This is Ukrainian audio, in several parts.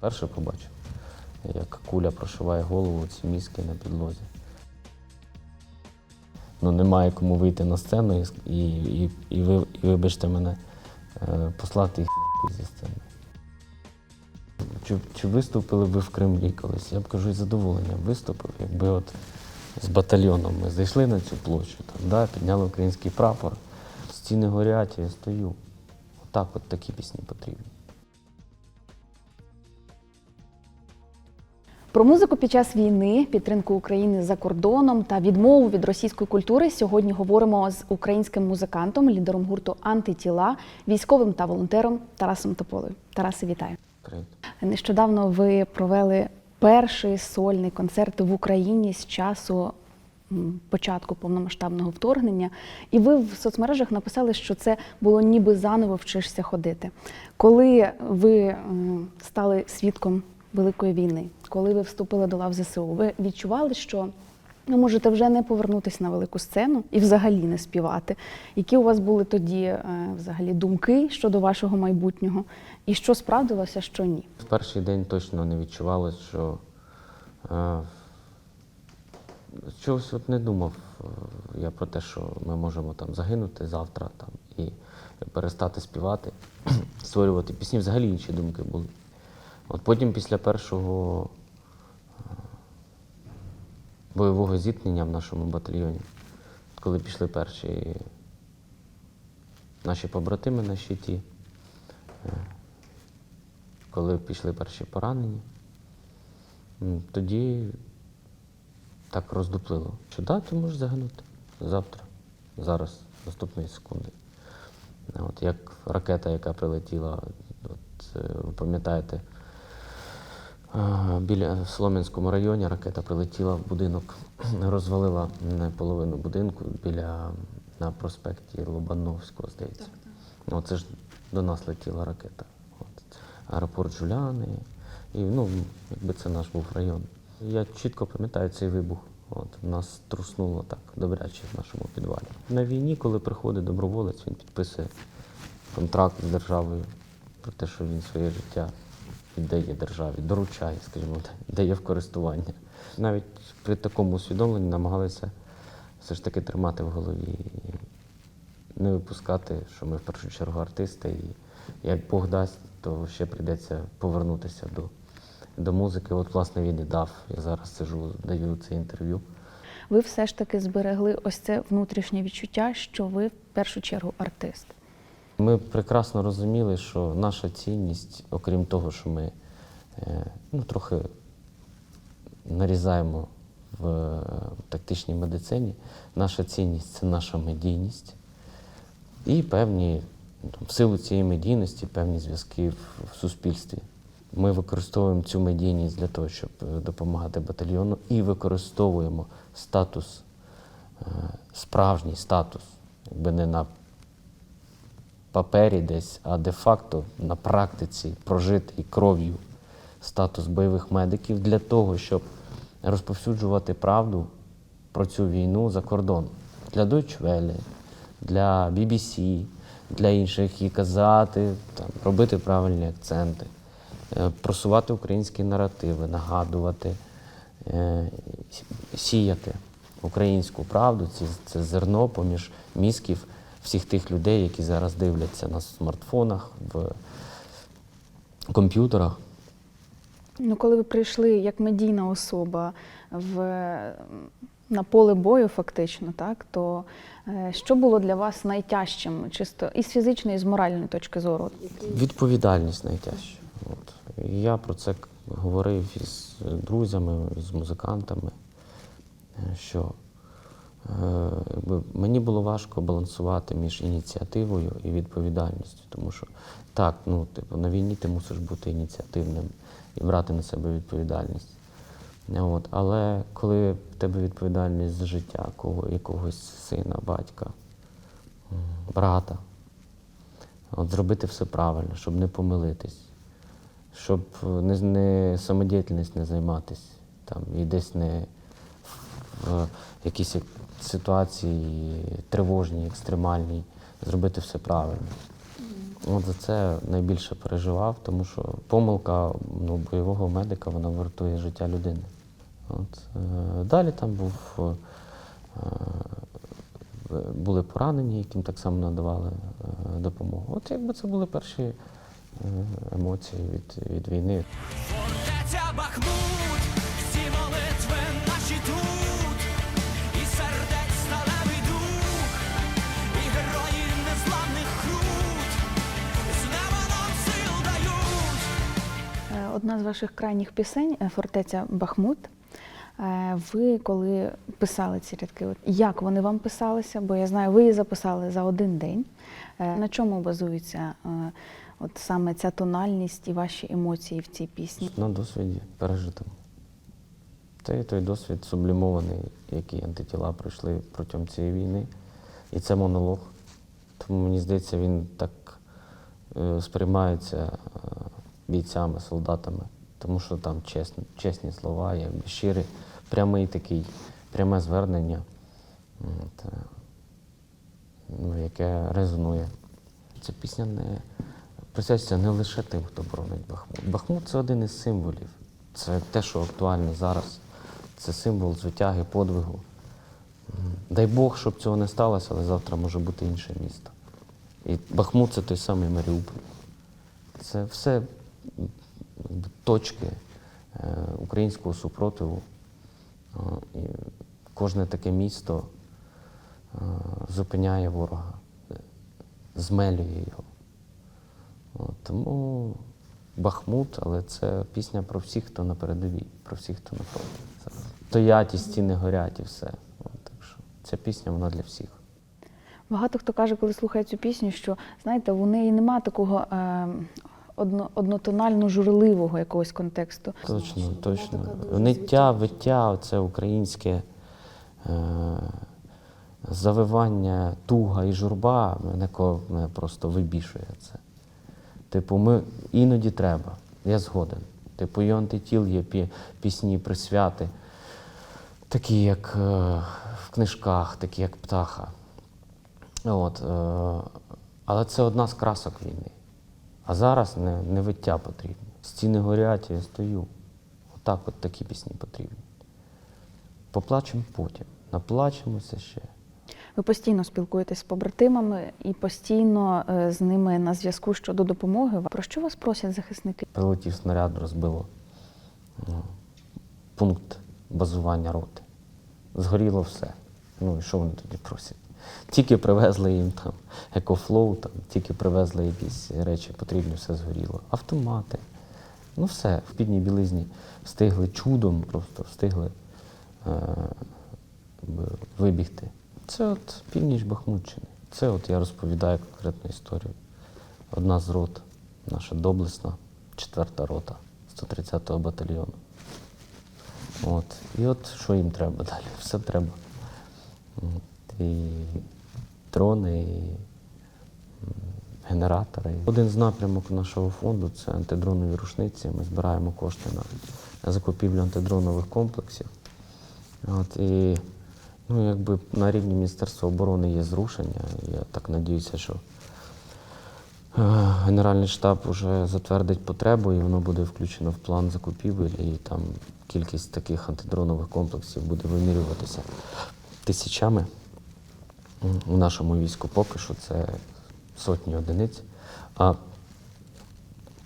Перше побачив, як куля прошиває голову ці мізки на підлозі. Ну, немає кому вийти на сцену і, і, і, і, ви, і вибачте мене, е, послати їх зі сцени. Чи, чи виступили ви в Кремлі колись? Я б кажу, із задоволенням виступив, якби от з батальйоном ми зайшли на цю площу, там, да, підняли український прапор, стіни горять, я стою. Отак от такі пісні потрібні. Про музику під час війни, підтримку України за кордоном та відмову від російської культури сьогодні говоримо з українським музикантом, лідером гурту Антитіла, військовим та волонтером Тарасом Тополею. Тарасе, вітаю! Привіт. Нещодавно ви провели перший сольний концерт в Україні з часу початку повномасштабного вторгнення. І ви в соцмережах написали, що це було ніби заново вчишся ходити. Коли ви стали свідком Великої війни, коли ви вступили до лав ЗСУ, ви відчували, що ви можете вже не повернутися на велику сцену і взагалі не співати. Які у вас були тоді е, взагалі думки щодо вашого майбутнього, і що справдилося, що ні? В перший день точно не відчувалось, що е, чогось от не думав е, я про те, що ми можемо там загинути завтра там, і перестати співати, створювати пісні. Взагалі інші думки були. От потім після першого е, бойового зіткнення в нашому батальйоні, коли пішли перші наші побратими на щиті, е, коли пішли перші поранені, тоді так роздуплило, що да, ти можеш загинути завтра, зараз, наступної секунди. От як ракета, яка прилетіла, от, е, ви пам'ятаєте, біля в Солом'янському районі ракета прилетіла в будинок, розвалила половину будинку біля на проспекті Лобановського, здається. Ну, це ж до нас летіла ракета. От. Аеропорт Жуляни. І ну, якби це наш був район. Я чітко пам'ятаю цей вибух. От, нас труснуло так добряче в нашому підвалі. На війні, коли приходить доброволець, він підписує контракт з державою про те, що він своє життя віддає державі, доручає, скажімо, дає в користування. Навіть при такому усвідомленні намагалися все ж таки тримати в голові і не випускати, що ми в першу чергу артисти, і як Бог дасть, то ще прийдеться повернутися до, до музики. От, власне, він і дав. Я зараз сижу, даю це інтерв'ю. Ви все ж таки зберегли ось це внутрішнє відчуття, що ви в першу чергу артист. Ми прекрасно розуміли, що наша цінність, окрім того, що ми е, ну, трохи нарізаємо в е, тактичній медицині, наша цінність це наша медійність і певні, в силу цієї медійності, певні зв'язки в, в суспільстві. Ми використовуємо цю медійність для того, щоб е, допомагати батальйону, і використовуємо статус, справжній статус, якби не на папері десь, а де-факто на практиці прожитий кров'ю статус бойових медиків для того, щоб розповсюджувати правду про цю війну за кордон. Для Deutsche Welle, для BBC, для інших і казати, там, робити правильні акценти, е, просувати українські наративи, нагадувати, е, сіяти українську правду, це, зерно поміж мізків всіх тих людей, які зараз дивляться на смартфонах, в комп'ютерах. Ну, коли ви прийшли як медійна особа в, на поле бою, фактично, так, то е, що було для вас найтяжчим, чисто і з фізичної, і з моральної точки зору? Відповідальність найтяжча. От. Я про це говорив із друзями, з музикантами, е, що е, якби, мені було важко балансувати між ініціативою і відповідальністю. Тому що так, ну, типу, на війні ти мусиш бути ініціативним і брати на себе відповідальність. От. Але коли в тебе відповідальність за життя кого, якогось сина, батька, брата, От зробити все правильно, щоб не помилитись, щоб не, не самодіяльність не займатися там, і десь не в якійсь ситуації тривожній, екстремальній, зробити все правильно. От за це найбільше переживав, тому що помилка ну, бойового медика вона вартує життя людини. От, е, далі там був, е, е, були поранені, яким так само надавали е, допомогу. От якби це були перші емоції від, від війни. Фортеця Бахмут, Одна з ваших крайніх пісень е, Фортеця Бахмут. Е, Ви коли писали ці рядки, от як вони вам писалися? Бо я знаю, ви її записали за один день. Е, На чому базується от саме ця тональність і ваші емоції в цій пісні? На досвіді пережитому. Це і той досвід сублімований, який антитіла пройшли протягом цієї війни. І це монолог. Тому мені здається, він так сприймається бійцями, солдатами, тому що там чесні, чесні слова, якби щирий, прямий такий, пряме звернення, от, е, ну, яке резонує. Ця пісня не присвячується не лише тим, хто боронить Бахмут. Бахмут це один із символів. Це те, що актуально зараз. Це символ звитяги, подвигу. Дай Бог, щоб цього не сталося, але завтра може бути інше місто. І Бахмут це той самий Маріуполь. Це все точки е, українського супротиву. Е, І кожне таке місто е, зупиняє ворога, змелює його. Тому Бахмут, але це пісня про всіх, хто на передовій, про всіх, хто на фронті. Стоять і стіни горять і все. Так що ця пісня вона для всіх. Багато хто каже, коли слухає цю пісню, що знаєте, у неї нема такого е, одно, однотонально журливого якогось контексту. Точно, точно. Ниття, виття, це українське е, завивання, туга і журба, мене, мене просто вибішує це. Типу, ми іноді треба, я згоден. Типу, і антитіл є пі- пісні, присвяти, такі, як е, в книжках, такі, як птаха. От, е, але це одна з красок війни. А зараз не, не виття потрібно. Стіни горять, я стою. Отак от такі пісні потрібні. Поплачемо потім, наплачемося ще. Ви постійно спілкуєтесь з побратимами і постійно е, з ними на зв'язку щодо допомоги. Про що вас просять захисники? Прилетів снаряд, розбило ну, пункт базування роти. Згоріло все. Ну і що вони тоді просять? Тільки привезли їм там екофлоу, там, тільки привезли якісь речі, потрібні, все згоріло. Автомати. Ну все, в підній білизні встигли чудом, просто встигли е, вибігти. Це от північ Бахмутщини. Це от я розповідаю конкретну історію. Одна з рот, наша доблесна, четверта рота 130-го батальйону. От. І от що їм треба далі? Все треба. От. І дрони, і генератори. Один з напрямок нашого фонду це антидронові рушниці. Ми збираємо кошти на закупівлю антидронових комплексів. От, і ну, якби на рівні Міністерства оборони є зрушення. Я так надіюся, що е, Генеральний штаб вже затвердить потребу, і воно буде включено в план закупівель, і там кількість таких антидронових комплексів буде вимірюватися тисячами. У нашому війську поки що це сотні одиниць. А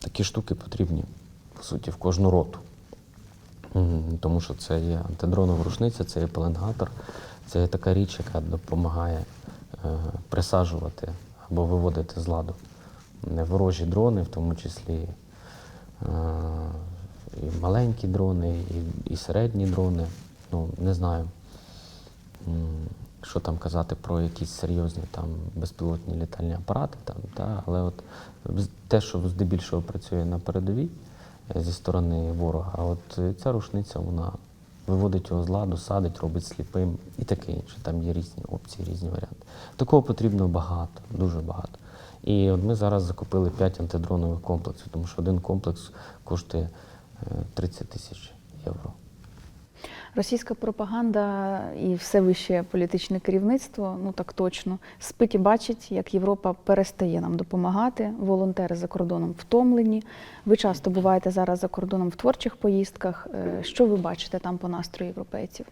такі штуки потрібні, по суті, в кожну роту. Тому що це є антидронова рушниця, це є пеленгатор, це є така річ, яка допомагає е, присаджувати або виводити з ладу ворожі дрони, в тому числі е, і маленькі дрони, і, середні дрони. Ну, не знаю, що там казати про якісь серйозні там безпілотні літальні апарати, там, та, але от те, що здебільшого працює на передовій е, зі сторони ворога, от е, ця рушниця, вона виводить його з ладу, садить, робить сліпим і таке інше. Там є різні опції, різні варіанти. Такого потрібно багато, дуже багато. І от ми зараз закупили 5 антидронових комплексів, тому що один комплекс коштує е, 30 тисяч євро. Російська пропаганда і все вище політичне керівництво, ну так точно, спить і бачить, як Європа перестає нам допомагати. Волонтери за кордоном втомлені. Ви часто буваєте зараз за кордоном в творчих поїздках. Е, Що ви бачите там по настрою європейців?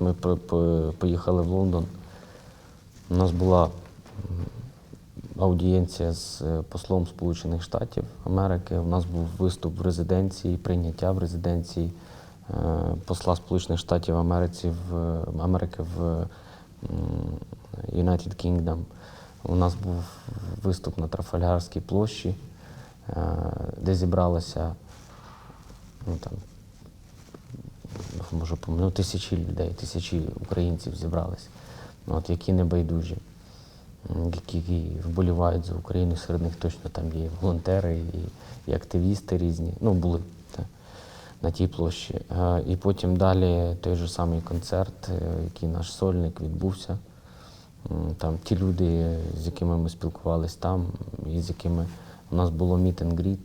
Ми по- по- поїхали в Лондон. У нас була аудієнція з е, послом Сполучених Штатів Америки. У нас був виступ в резиденції, прийняття в резиденції посла Сполучених Штатів Америці в Америки в United Kingdom. У нас був виступ на Трафальгарській площі, е, де зібралося ну, там, можу помилити, ну, тисячі людей, тисячі українців зібрались, от, які не байдужі, які вболівають за Україну. Серед них точно там є волонтери, і, і активісти різні. Ну, були на тій площі. Е, І потім далі той же самий концерт, е, який наш сольник відбувся. Там ті люди, з якими ми спілкувалися там, і з якими у нас було and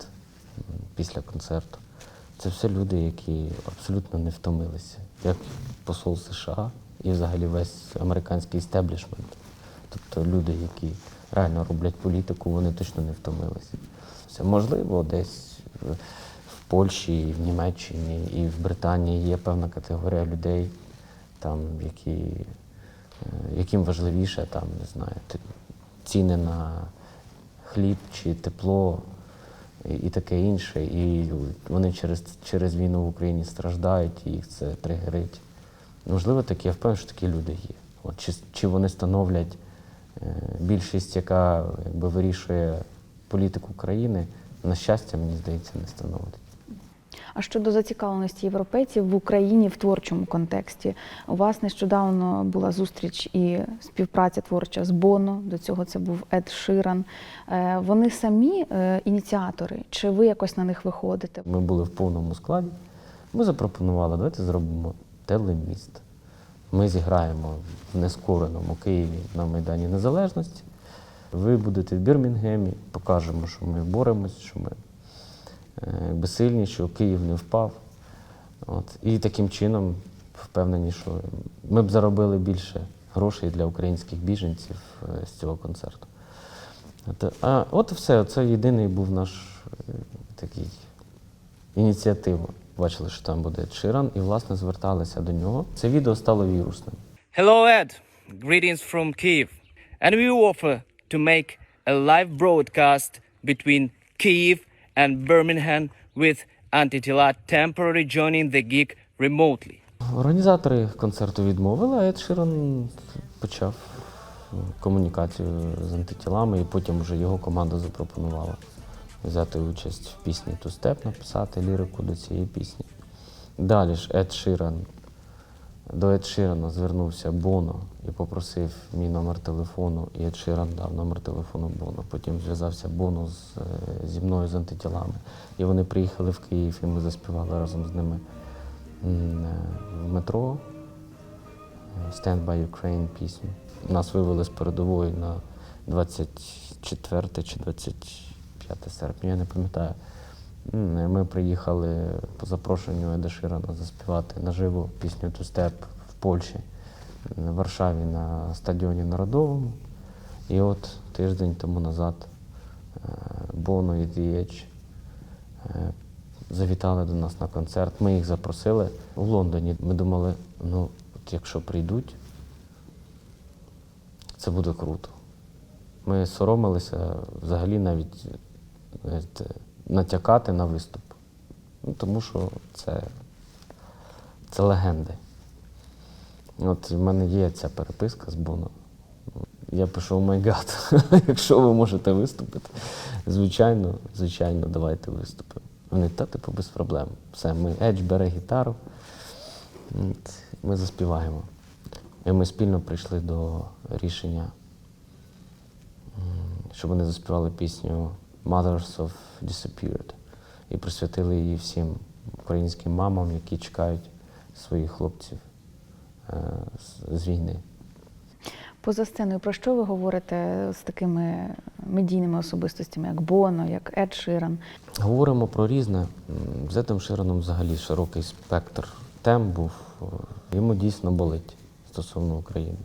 після концерту. Це все люди, які абсолютно не втомилися, як посол США і взагалі весь американський істеблішмент. Тобто люди, які реально роблять політику, вони точно не втомилися. Це можливо, десь в Польщі, і в Німеччині, і в Британії є певна категорія людей, там, які, е, яким важливіше там, не знаю, ціни на хліб чи тепло і, таке інше. І вони через, через війну в Україні страждають, і їх це тригерить. Можливо, такі, я впевнений, що такі люди є. От, чи, чи вони становлять е, більшість, яка якби, вирішує політику країни, на щастя, мені здається, не становлять. А щодо зацікавленості європейців в Україні в творчому контексті, у вас нещодавно була зустріч і співпраця творча з Боно. До цього це був Ед Ширан. Е, Вони самі е, ініціатори, чи ви якось на них виходите? Ми були в повному складі. Ми запропонували, давайте зробимо телеміст. Ми зіграємо в нескореному Києві на Майдані Незалежності. Ви будете в Бірмінгемі, покажемо, що ми боремось, що ми якби сильні, що Київ не впав. От. І таким чином впевнені, що ми б заробили більше грошей для українських біженців е, з цього концерту. А от все, це єдиний був наш е, такий ініціатива. Бачили, що там буде Ширан, і власне зверталися до нього. Це відео стало вірусним. Hello, Ed. Greetings from Kiev. And we offer to make a live broadcast between Kiev and Birmingham with Antitila temporarily joining the gig remotely. Організатори концерту відмовили, а Ед Ширан почав комунікацію з антитілами, і потім вже його команда запропонувала взяти участь в пісні Ту Степ, написати лірику до цієї пісні. Далі ж Ед Ширан, до Ед Ширана звернувся Боно і попросив мій номер телефону, і Ед Ширан дав номер телефону Боно. Потім зв'язався Боно з, е, зі мною з антитілами. І вони приїхали в Київ, і ми заспівали разом з ними е, в метро е, Stand by Ukraine пісню. Нас вивели з передової на 24 чи 25 серпня, я не пам'ятаю. Е, Ми приїхали по запрошенню Еда Ширана заспівати наживо пісню «Ту степ в Польщі, в Варшаві на стадіоні Народовому. І от тиждень тому назад е, Боно і DH е, завітали до нас на концерт. Ми їх запросили в Лондоні. Ми думали, ну, от якщо прийдуть, це буде круто. Ми соромилися взагалі навіть натякати на виступ. Ну, тому що це, це легенди. От в мене є ця переписка з Боно. Я пишу, о май гад, якщо ви можете виступити, звичайно, звичайно, давайте виступимо. Вони, та типу, без проблем. Все, ми Едж бере гітару, ми заспіваємо. І ми спільно прийшли до рішення, щоб вони заспівали пісню Mothers of Disappeared і присвятили її всім українським мамам, які чекають своїх хлопців е, з- війни. Поза сценою, про що ви говорите з такими медійними особистостями, як Боно, як Ед Ширан? Говоримо про різне. З Едом Шираном взагалі широкий спектр тем був, йому дійсно болить стосовно України.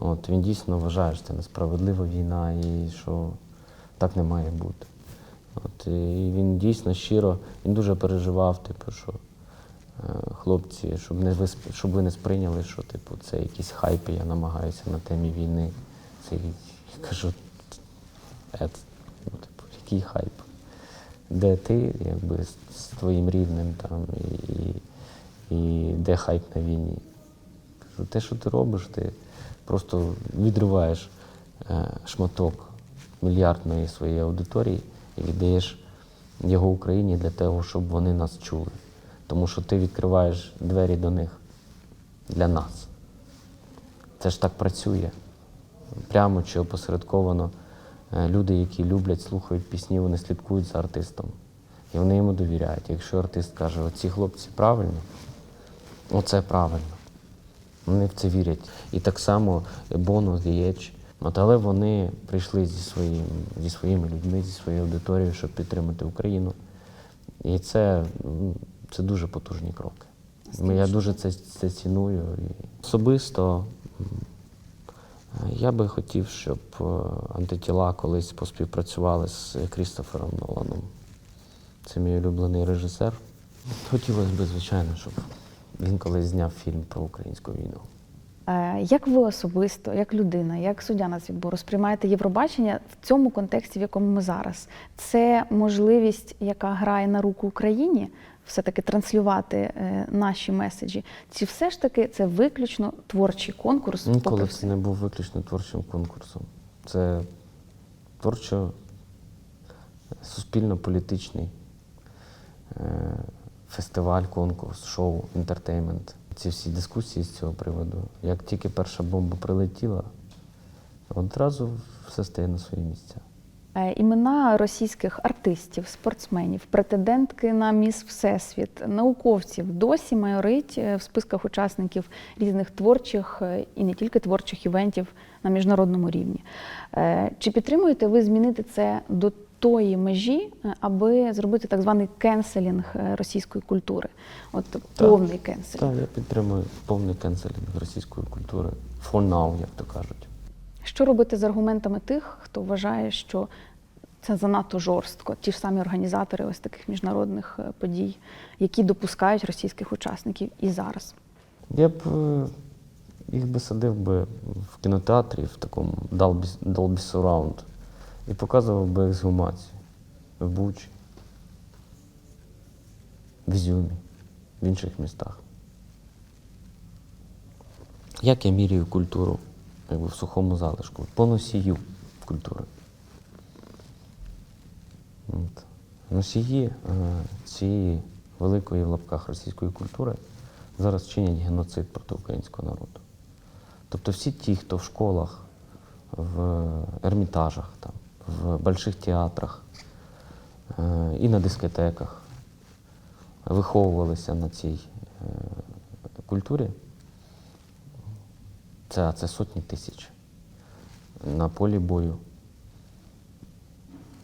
От, він дійсно вважає, що це несправедлива війна і що так не має бути. От, і він дійсно щиро, він дуже переживав, типу, що е, хлопці, щоб, не ви, щоб ви не сприйняли, що типу, це якісь хайпи, я намагаюся на темі війни. Це, я кажу, «Ед, ну, типу, який хайп? Де ти, якби, з твоїм рівнем там, і, і, і де хайп на війні? Кажу, те, що ти робиш, ти просто відриваєш е, шматок мільярдної своєї аудиторії і віддаєш його Україні для того, щоб вони нас чули. Тому що ти відкриваєш двері до них для нас. Це ж так працює. Прямо чи опосередковано е, люди, які люблять, слухають пісні, вони слідкують за артистом. І вони йому довіряють. Якщо артист каже, оці хлопці правильно, оце правильно. Вони в це вірять. І так само Боно, Edge. От, але вони прийшли зі, своїм, зі своїми людьми, зі своєю аудиторією, щоб підтримати Україну. І це, це дуже потужні кроки. Ми- Я дуже це, це ціную. І особисто я би хотів, щоб е, антитіла колись поспівпрацювали з Крістофером Ноланом. Це мій улюблений режисер. Хотілося б, звичайно, щоб він колись зняв фільм про українську війну. Е, Як ви особисто, як людина, як суддя нацвідбору сприймаєте Євробачення в цьому контексті, в якому ми зараз? Це можливість, яка грає на руку Україні, все-таки транслювати е, наші меседжі? Чи все ж таки це виключно творчий конкурс? Ніколи це не був виключно творчим конкурсом. Це творчо суспільно-політичний е, фестиваль, конкурс, шоу, інтертеймент. Ці всі дискусії з цього приводу. Як тільки перша бомба прилетіла, одразу все стає на свої місця. Е, Імена російських артистів, спортсменів, претендентки на міс Всесвіт, науковців досі майорить е, в списках учасників різних творчих е, і не тільки творчих івентів на міжнародному рівні. Чи підтримуєте ви змінити це до тої межі, е, аби зробити так званий кенселінг е, російської культури? От повний кенселінг. Так, я підтримую повний кенселінг російської культури. For now, як то кажуть. Що робити з аргументами тих, хто вважає, що це занадто жорстко, ті ж самі організатори ось таких міжнародних е, подій, які допускають російських учасників і зараз? Я б їх би садив би в кінотеатрі в такому Dolby Surround і показував би ексгумацію в Бучі, в Ізюмі, в інших містах. Як я міряю культуру якби в сухому залишку, по носію культури. От. Носії е, цієї великої в лапках російської культури зараз чинять геноцид проти українського народу. Тобто всі ті, хто в школах, в ермітажах, там, в больших театрах е, і на дискотеках виховувалися на цій е, культурі, це, це сотні тисяч на полі бою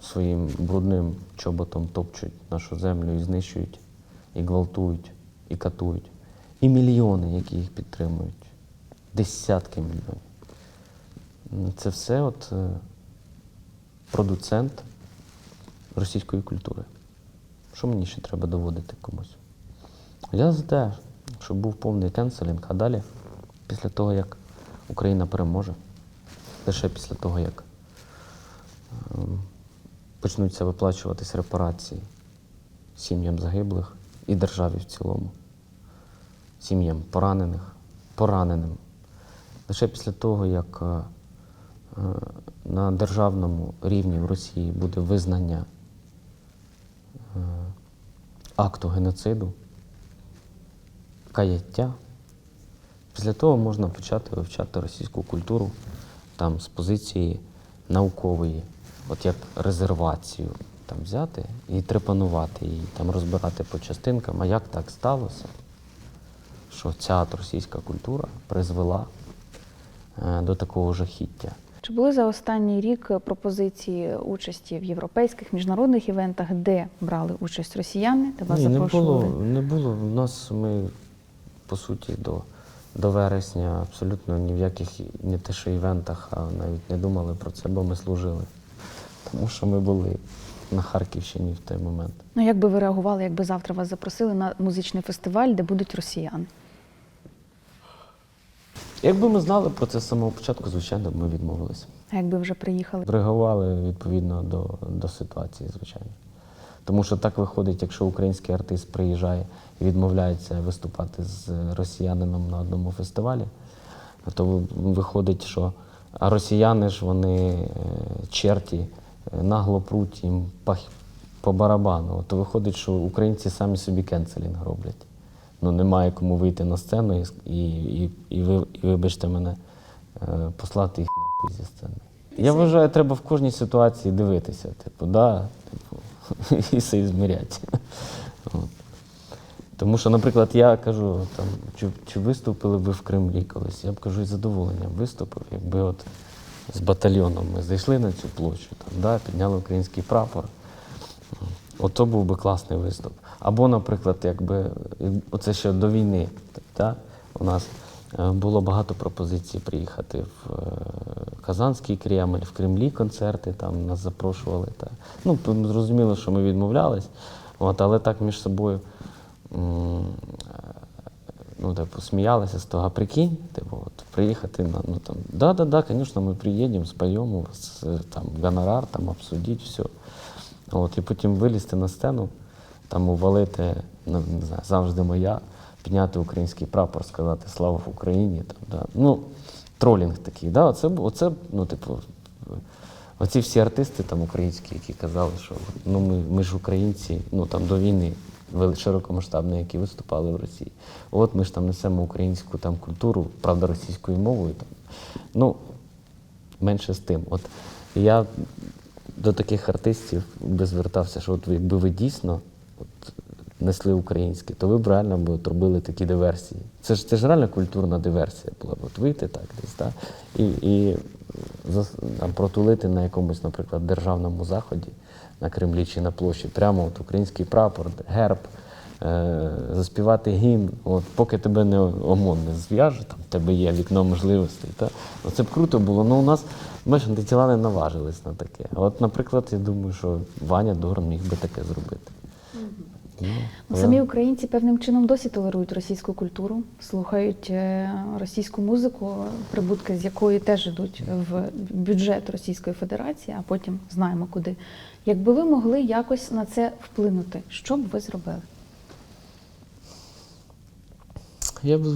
своїм брудним чоботом топчуть нашу землю і знищують, і гвалтують, і катують. І мільйони, які їх підтримують. Десятки мільйонів. Це все от е, продуцент російської культури. Що мені ще треба доводити комусь? Я за те, щоб був повний кенселінг, а далі, після того, як Україна переможе, лише після того, як ем, почнуться виплачуватись репарації сім'ям загиблих і державі в цілому, сім'ям поранених, пораненим. Лише після того, як е, е, на державному рівні в Росії буде визнання е, акту геноциду, каяття, після того можна почати вивчати російську культуру там з позиції наукової, от як резервацію там взяти і трепанувати її, там розбирати по частинкам, а як так сталося, що ця російська культура призвела е, до такого жахіття. Чи були за останній рік пропозиції участі в європейських міжнародних івентах, де брали участь росіяни, де вас Ні, не було, не було. У нас ми по суті, до, до вересня абсолютно ні в яких не те, що івентах, а навіть не думали про це, бо ми служили. Тому що ми були на Харківщині в той момент. Ну як би ви реагували, якби завтра вас запросили на музичний фестиваль, де будуть росіяни? Якби ми знали про це з самого початку, звичайно, б ми відмовилися. А якби вже приїхали? Реагували відповідно до, до ситуації, звичайно. Тому що так виходить, якщо український артист приїжджає і відмовляється виступати з росіянином на одному фестивалі, то виходить, що а росіяни ж вони е, черті, е, нагло пруть їм по барабану. То виходить, що українці самі собі кенселінг роблять. Ну немає кому вийти на сцену і, і, і, і, ви, і вибачте мене, е, послати їх нахуй зі сцени. Я вважаю, треба в кожній ситуації дивитися. Типу, да, типу, і все зміряти. Тому що, наприклад, я кажу, там, чи, чи виступили ви в Кремлі колись? Я б кажу, із задоволенням виступив, якби от з батальйоном ми зайшли на цю площу, там, да, підняли український прапор. От то був би класний виступ. Або, наприклад, якби оце ще до війни, та, у нас е, було багато пропозицій приїхати в е, Казанський Кремль, в Кремлі концерти, там нас запрошували. Та. Ну, зрозуміло, що ми відмовлялись, от, але так між собою ну, типу, сміялися з того, а прикинь, типу, от, приїхати на, ну, там, да-да-да, звісно, ми приїдемо, споємо, е, там, гонорар, там, обсудіть, все. От, і потім вилізти на сцену, там увалити, ну, не знаю, завжди моя, підняти український прапор, сказати Слава Україні. Там, да. Ну, тролінг такий. Да? Оце, оце, ну, типу, оці всі артисти там українські, які казали, що ну, ми, ми ж українці, ну там до війни широкомасштабні, які виступали в Росії. От ми ж там несемо українську там культуру, правда, російською мовою. Там. Ну, менше з тим. От я до таких артистів би звертався, що от якби ви дійсно от, несли українське, то ви б реально б от робили такі диверсії. Це ж це ж реально культурна диверсія була б. От вийти так десь, так? І, і там, протулити на якомусь, наприклад, державному заході на Кремлі чи на площі, прямо от український прапор, герб. Е, Заспівати гімн, от поки тебе не ОМОН не зв'яже, там в тебе є вікно можливостей. Та? Ну, це б круто було. Ну у нас ж антитіла не наважились на таке. От, наприклад, я думаю, що Ваня Дорн міг би таке зробити. Ну, Ну, Самі українці певним чином досі толерують російську культуру, слухають е, російську музику, прибутки з якої теж йдуть в бюджет Російської Федерації, а потім знаємо куди. Якби ви могли якось на це вплинути, що б ви зробили? Я б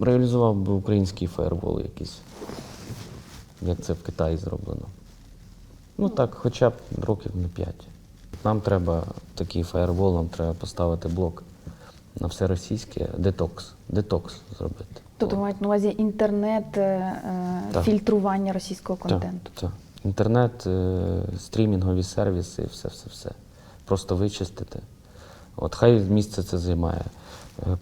реалізував би український фаєрвол якийсь, як це в Китаї зроблено. Ну так, хоча б років на п'ять. Нам треба такий фаєрвол, нам треба поставити блок на все російське, детокс. Детокс зробити. Тобто мають на увазі інтернет, е, е, Так. фільтрування російського контенту. так. Інтернет, е, стрімінгові сервіси, все, все, все. Просто вичистити. От хай місце це займає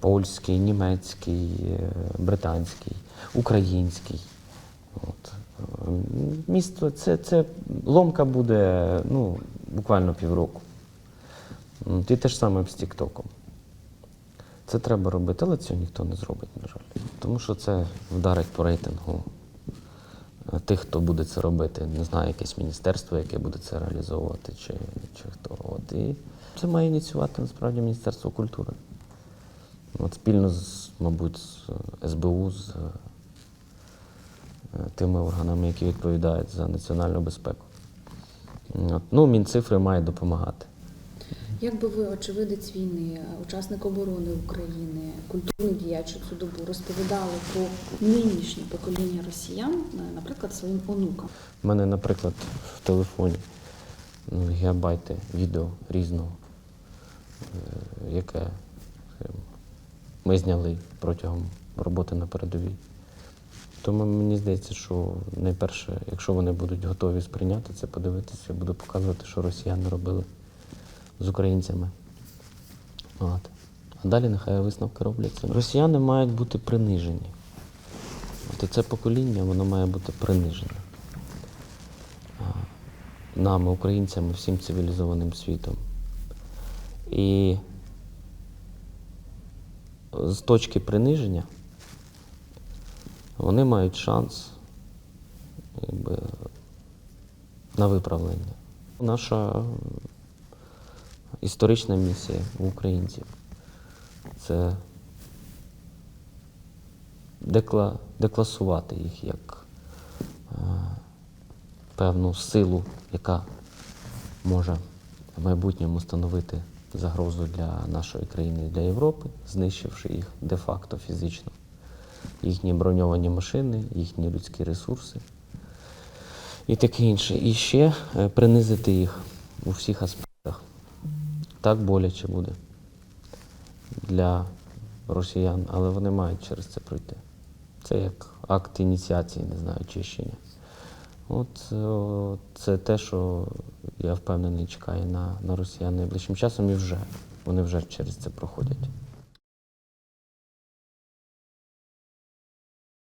польський, німецький, е, британський, український. От. Е, Місто це, це ломка буде ну, буквально півроку. І те ж саме з Тіктоком. Це треба робити, але цього ніхто не зробить, на жаль. Тому що це вдарить по рейтингу е, тих, хто буде це робити. Не знаю, якесь міністерство, яке буде це реалізовувати, чи, чи хто. От. І це має ініціювати насправді Міністерство культури. От спільно з, мабуть, з е, СБУ, з е, тими органами, які відповідають за національну безпеку. От. Ну, Мінцифри має допомагати. Як би ви, очевидець війни, учасник оборони України, культурний діяч у цю добу розповідали про нинішнє покоління росіян, е, наприклад, своїм онукам? У мене, наприклад, в телефоні ну, гігабайти відео різного, е, яке е, ми зняли протягом роботи на передовій. Тому мені здається, що найперше, якщо вони будуть готові сприйняти це, подивитися, я буду показувати, що росіяни робили з українцями. От. А далі нехай висновки робляться. Росіяни мають бути принижені. От і це покоління, воно має бути принижене нами, українцями, всім цивілізованим світом. І з точки приниження вони мають шанс якби, на виправлення. Наша історична місія у українців це декла, декласувати їх як е, певну силу, яка може в майбутньому становити загрозу для нашої країни і для Європи, знищивши їх де-факто фізично, їхні броньовані машини, їхні людські ресурси і таке інше. І ще е, принизити їх у всіх аспектах. Так боляче буде для росіян, але вони мають через це пройти. Це як акт ініціації, не знаю, чищення. От е, це те, що я впевнений чекає на, на росіян найближчим часом і вже. Вони вже через це проходять.